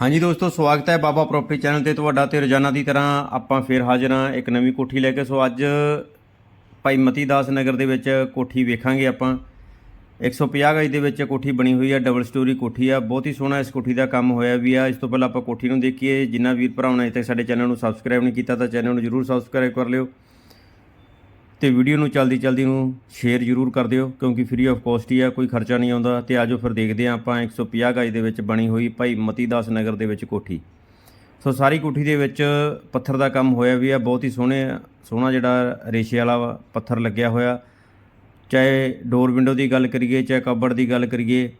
ਹਾਂਜੀ ਦੋਸਤੋ, ਸਵਾਗਤ ਹੈ ਬਾਬਾ ਪ੍ਰਾਪਰਟੀ ਚੈਨਲ ਤੇ। ਤੁਹਾਡਾ ਤੇ ਰੋਜ਼ਾਨਾ ਦੀ ਤਰ੍ਹਾਂ ਆਪਾਂ ਫੇਰ ਹਾਜ਼ਰ ਹਾਂ ਇੱਕ ਨਵੀਂ ਕੋਠੀ ਲੈ ਕੇ। ਸੋ ਅੱਜ ਭਾਈ ਮਤੀ ਦਾਸ ਨਗਰ ਦੇ ਵਿੱਚ ਕੋਠੀ ਵੇਖਾਂਗੇ ਆਪਾਂ। 150 ਗਜ ਦੇ ਵਿੱਚ ਕੋਠੀ ਬਣੀ ਹੋਈ ਹੈ ਡਬਲ ਸਟੋਰੀ ਕੋਠੀ ਆ। ਬਹੁਤ ਹੀ ਸੋਹਣਾ ਇਸ ਕੋਠੀ ਦਾ ਕੰਮ ਹੋਇਆ ਵੀ ਆ। ਇਸ ਤੋਂ ਪਹਿਲਾਂ ਆਪਾਂ ਕੋਠੀ ਨੂੰ ਦੇਖੀਏ। ਜਿੰਨਾ ਵੀਰ ਭਰਾਵਾਂ ਨੇ ਅਜੇ ਤੱਕ ਸਾਡੇ ਚੈਨਲ ਨੂੰ ਸਬਸਕ੍ਰਾਈਬ ਨਹੀਂ ਕੀਤਾ ਤਾਂ ਚੈਨਲ ਨੂੰ ਜਰੂਰ ਸਬਸਕ੍ਰਾਈਬ ਕਰ ਲਿਓ। ਤੇ ਵੀਡੀਓ ਨੂੰ ਚਲਦੀ ਚਲਦੀ ਨੂੰ ਸ਼ੇਅਰ ਜ਼ਰੂਰ ਕਰ ਦਿਓ ਕਿਉਂਕਿ ਫ੍ਰੀ ਆਫ ਕਾਸਟ ਹੀ ਆ ਕੋਈ ਖਰਚਾ ਨਹੀਂ ਆਉਂਦਾ। ਤੇ ਆਜੋ ਫਿਰ ਦੇਖਦੇ ਹਾਂ ਆਪਾਂ 150 ਗਜ ਦੇ ਵਿੱਚ ਬਣੀ ਹੋਈ ਭਾਈ ਮਤੀ ਦਾਸ ਨਗਰ ਦੇ ਵਿੱਚ ਕੋਠੀ। ਸੋ ਸਾਰੀ ਕੋਠੀ ਦੇ ਵਿੱਚ ਪੱਥਰ ਦਾ ਕੰਮ ਹੋਇਆ ਵੀ ਆ ਬਹੁਤ ਹੀ ਸੋਹਣੇ ਸੋਹਣਾ ਜਿਹੜਾ ਰੇਸ਼ੇ ਵਾਲਾ ਵਾ, ਪੱਥਰ ਲੱਗਿਆ ਹੋਇਆ। ਚਾਹੇ ਡੋਰ ਵਿੰਡੋ ਦੀ ਗੱਲ ਕਰੀਏ ਚਾਹੇ ਕਬੜ ਦੀ ਗੱਲ ਕਰੀਏ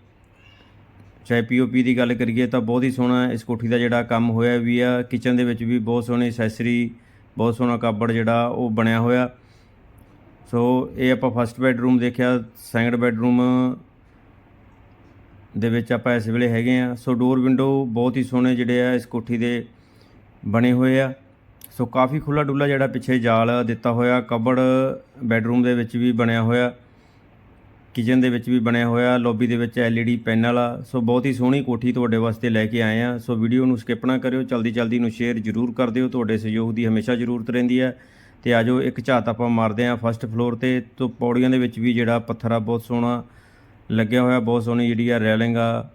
ਚਾਹੇ ਪੀਓਪੀ ਦੀ ਗੱਲ ਕਰੀਏ ਤਾਂ ਬਹੁਤ ਹੀ ਸੋਹਣਾ ਇਸ ਕੋਠੀ ਦਾ ਜਿਹੜਾ ਕੰਮ ਹੋਇਆ ਵੀ ਆ। ਕਿਚਨ ਦੇ ਵਿੱਚ ਵੀ ਬਹੁਤ ਸੋਹਣੀ ਐਕਸੈਸਰੀ ਬਹੁਤ ਸੋਹਣਾ ਕਬੜ ਜਿਹੜਾ ਉਹ ਬਣਿਆ ਹੋਇਆ। ਸੋ ਇਹ ਆਪਾਂ ਫਸਟ ਬੈਡਰੂਮ ਦੇਖਿਆ ਸੈਕੰਡ ਬੈਡਰੂਮ ਦੇ ਵਿੱਚ ਆਪਾਂ ਇਸ ਵੇਲੇ ਹੈਗੇ ਆ ਸੋ ਡੋਰ ਵਿੰਡੋ ਬਹੁਤ ਹੀ ਸੋਹਣੇ ਜਿਹੜੇ ਆ, ਇਸ ਕੋਠੀ ਦੇ ਬਣੇ ਹੋਏ ਆ। ਸੋ ਕਾਫੀ ਖੁੱਲਾ ਡੁੱਲਾ ਜਿਹੜਾ ਪਿੱਛੇ ਜਾਲ ਦਿੱਤਾ ਹੋਇਆ ਕਬੜ ਬੈਡਰੂਮ ਦੇ ਵਿੱਚ ਵੀ ਬਣਿਆ ਹੋਇਆ ਕਿਚਨ ਦੇ ਵਿੱਚ ਵੀ ਬਣਿਆ ਹੋਇਆ ਲੌਬੀ ਦੇ ਵਿੱਚ LED ਪੈਨਲ ਆ ਸੋ ਬਹੁਤ ਹੀ ਸੋਹਣੀ ਕੋਠੀ ਤੁਹਾਡੇ ਵਾਸਤੇ ਲੈ ਕੇ ਆਏ ਆ ਸੋ ਵੀਡੀਓ ਨੂੰ ਸਕਿਪ ਨਾ ਕਰਿਓ ਜਲਦੀ ਜਲਦੀ ਨੂੰ ਸ਼ੇਅਰ ਜ਼ਰੂਰ ਕਰ ਦਿਓ। ਤੁਹਾਡੇ ਸਹਿਯੋਗ ਦੀ ਹਮੇਸ਼ਾ ਜ਼ਰੂਰਤ ਰਹਿੰਦੀ ਹੈ। ਤੇ ਆਜੋ ਇੱਕ ਝਾਤ ਆਪਾਂ ਮਾਰਦੇ ਆ ਫਸਟ ਫਲੋਰ ਤੇ, ਤੋਂ ਪੌੜੀਆਂ ਦੇ ਵਿੱਚ ਵੀ ਜਿਹੜਾ ਪੱਥਰ ਆ ਬਹੁਤ ਸੋਹਣਾ ਲੱਗਿਆ ਹੋਇਆ, ਬਹੁਤ ਸੋਹਣੀ ਜਿਹੜੀ ਆ ਰੈਲਿੰਗ ਆ,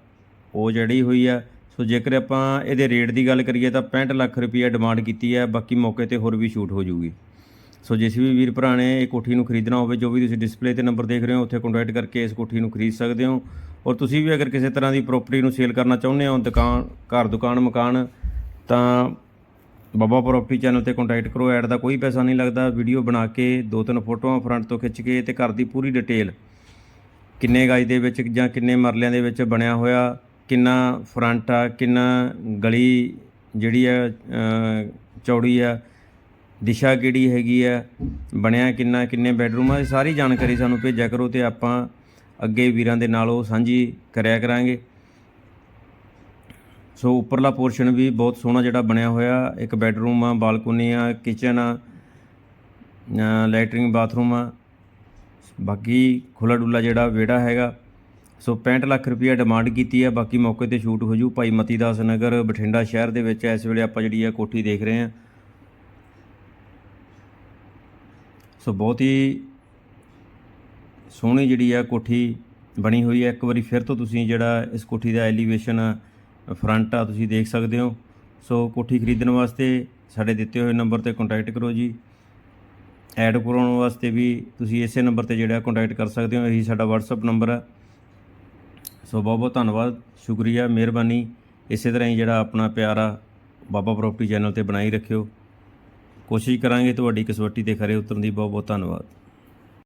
ਉਹ ਜੜੀ ਹੋਈ ਆ। ਸੋ ਜੇਕਰ ਆਪਾਂ ਇਹਦੇ ਰੇਟ ਦੀ ਗੱਲ ਕਰੀਏ ਤਾਂ 65 ਲੱਖ ਰੁਪਈਆ ਡਿਮਾਂਡ ਕੀਤੀ ਹੈ ਬਾਕੀ ਮੌਕੇ ਤੇ ਹੋਰ ਵੀ ਛੂਟ ਹੋ ਜੂਗੀ ਸੋ ਜਿਸ ਵੀ ਵੀਰ ਭਰਾ ਨੇ ਇਹ ਕੋਠੀ ਨੂੰ ਖਰੀਦਣਾ ਹੋਵੇ, ਜੋ ਵੀ ਤੁਸੀਂ ਡਿਸਪਲੇ ਤੇ ਨੰਬਰ ਦੇਖ ਰਹੇ ਹੋ, ਉੱਥੇ ਕੰਟੈਕਟ ਕਰਕੇ ਇਸ ਕੋਠੀ ਨੂੰ ਖਰੀਦ ਸਕਦੇ ਹੋ। ਔਰ ਤੁਸੀਂ ਵੀ ਅਗਰ ਕਿਸੇ ਤਰ੍ਹਾਂ ਦੀ ਪ੍ਰਾਪਰਟੀ ਨੂੰ ਸੇਲ ਕਰਨਾ ਚਾਹੁੰਦੇ ਹੋ, ਦੁਕਾਨ, ਘਰ, ਦੁਕਾਨ, ਮਕਾਨ, ਤਾਂ ਬਾਬਾ ਪ੍ਰੋਪਰਟੀ ਚੈਨਲ ਤੇ ਕੰਟੈਕਟ ਕਰੋ, ਐਡ ਦਾ ਕੋਈ ਪੈਸਾ ਨਹੀਂ ਲੱਗਦਾ। ਵੀਡੀਓ ਬਣਾ ਕੇ ਦੋ ਤਿੰਨ ਫੋਟੋਆਂ ਫਰੰਟ ਤੋਂ ਖਿੱਚ ਕੇ ਤੇ ਘਰ ਦੀ ਪੂਰੀ ਡਿਟੇਲ ਕਿੰਨੇ ਗਜ ਦੇ ਵਿੱਚ ਜਾਂ ਕਿੰਨੇ ਮਰਲਿਆਂ ਦੇ ਵਿੱਚ ਬਣਿਆ ਹੋਇਆ, ਕਿੰਨਾ ਫਰੰਟ ਆ, ਕਿੰਨਾ ਗਲੀ ਜਿਹੜੀ ਆ ਚੌੜੀ ਆ, ਦਿਸ਼ਾ ਕਿਹੜੀ ਹੈਗੀ ਆ, ਬਣਿਆ ਕਿੰਨਾ, ਕਿੰਨੇ ਬੈਡਰੂਮ ਆ, ਇਹ ਸਾਰੀ ਜਾਣਕਾਰੀ ਸਾਨੂੰ ਭੇਜਿਆ ਕਰੋ ਤੇ ਆਪਾਂ ਅੱਗੇ ਵੀਰਾਂ ਦੇ ਨਾਲ ਉਹ ਸਾਂਝੀ ਕਰਿਆ ਕਰਾਂਗੇ। ਸੋ ਉੱਪਰਲਾ ਪੋਰਸ਼ਨ ਵੀ ਬਹੁਤ ਸੋਹਣਾ ਜਿਹੜਾ ਬਣਿਆ ਹੋਇਆ। ਇੱਕ ਬੈਡਰੂਮ ਆ, ਬਾਲਕੋਨੀ ਆ, ਕਿਚਨ ਆ ਲੈਟਰਿੰਗ ਬਾਥਰੂਮ ਆ। ਬਾਕੀ ਖੁੱਲਾ ਡੁੱਲਾ ਜਿਹੜਾ ਵਿਹੜਾ ਹੈਗਾ। ਸੋ 65 ਲੱਖ ਰੁਪਈਆ ਡਿਮਾਂਡ ਕੀਤੀ ਹੈ ਬਾਕੀ ਮੌਕੇ ਤੇ ਸ਼ੂਟ ਹੋ ਜੂ ਭਾਈ ਮਤੀ ਦਾਸ ਨਗਰ, ਬਠਿੰਡਾ ਸ਼ਹਿਰ ਦੇ ਵਿੱਚ। ਇਸ ਵੇਲੇ ਆਪਾਂ ਜਿਹੜੀ ਆ ਕੋਠੀ ਦੇਖ ਰਹੇ ਹਾਂ ਸੋ ਬਹੁਤ ਹੀ ਸੋਹਣੀ ਜਿਹੜੀ ਆ ਕੋਠੀ ਬਣੀ ਹੋਈ ਹੈ ਇੱਕ ਵਾਰੀ ਫਿਰ ਤੋਂ ਤੁਸੀਂ ਜਿਹੜਾ ਇਸ ਕੋਠੀ ਦਾ ਐਲੀਵੇਸ਼ਨ ਫਰੰਟ ਆ ਤੁਸੀਂ ਦੇਖ ਸਕਦੇ ਹੋ। ਸੋ ਕੋਠੀ ਖਰੀਦਣ ਵਾਸਤੇ ਸਾਡੇ ਦਿੱਤੇ ਹੋਏ ਨੰਬਰ ਤੇ ਕੰਟੈਕਟ ਕਰੋ ਜੀ। ਐਡ ਕਰਾਉਣ ਵਾਸਤੇ ਵੀ ਤੁਸੀਂ ਇਸੇ ਨੰਬਰ ਤੇ ਜਿਹੜਾ ਕੰਟੈਕਟ ਕਰ ਸਕਦੇ ਹੋ, ਇਹੀ ਸਾਡਾ WhatsApp ਨੰਬਰ ਹੈ ਸੋ ਬਹੁਤ ਬਹੁਤ ਧੰਨਵਾਦ, ਸ਼ੁਕਰੀਆ, ਮਿਹਰਬਾਨੀ। ਇਸੇ ਤਰ੍ਹਾਂ ਹੀ ਜਿਹੜਾ ਆਪਣਾ ਪਿਆਰਾ ਬਾਬਾ ਪ੍ਰਾਪਰਟੀ ਚੈਨਲ ਤੇ ਬਣਾਈ ਰੱਖਿਓ। ਕੋਸ਼ਿਸ਼ ਕਰਾਂਗੇ ਤੁਹਾਡੀ ਕਸਵੱਟੀ ਤੇ ਖਰੇ ਉਤਰਨ ਦੀ। ਬਹੁਤ ਬਹੁਤ ਧੰਨਵਾਦ।